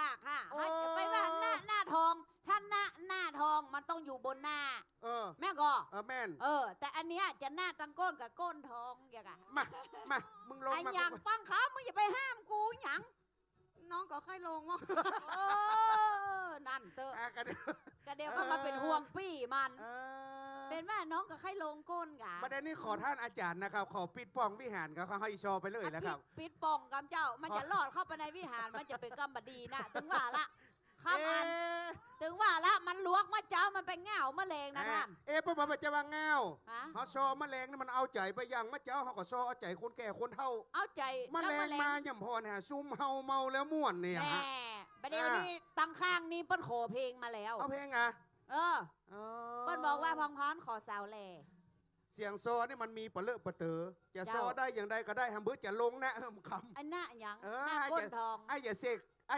ดากค่ะโอ้ให้อย่าไปว่าหน้าหน้าทองถ้าหน้าหน้าทองมันต้องอยู่บนหน้า เออ แม่ก็เออแม่น เออ แต่อันเนี้ยจะหน้าตังก้นกับก้นทองอย่างอะมา มา มึงลงไอ้มาหยังฟังเขามึงอย่าไปห้ามกูหยังน้องก็ค่อยลงว่าเออนั่นเตอะอะกันเดี๋ยวกระเดียวก็มาเป็นห่วงปี้มัน เออ เป็นว่าน้องกับใครลงก้นกะประเด็นนี้ขอท่านอาจารย์นะครับ ขอปิดป้องวิหารครับเขาให้ชอไปเลยนะครับ ปิดปิดป่องกำเจ้า มันจะลอดเข้าไปในวิหารมันจะเป็นกรรมบดีนะถึงว่าละข้ามอันเอ๊ะถึงว่าละมันลวกมาเจ้ามันเป็นเหงาแมลงนะท่านเอ๊ะพ่อมาจะว่าเงาฮะเขาซอแมลงนี่มันเอาใจไปยังมะเจ้าเขาก็ซอเอาใจคนแก่คนเฒ่า เอาใจแมลงมาย่ำพอนะซุ่มเฮาเมาแล้วม่วนเนี่ยแน่ฮะประเดี๋ยวนี้ตั้งข้างนี้เปิ้นขอเพลงมาแล้วเอาเพลงอะ เอออ๋อเปิ้นบอกว่าพองพรขอสาวแลเสียงซอนี่มันมีเปะเลอะเปะเตอจะเจ้าซอได้อย่างใดก็ได้ฮัมเบิร์จะลงนะเอิ่มคำอันหน้าหยังเออหน้าให้ก้นจะทองไอ้อย่าเสก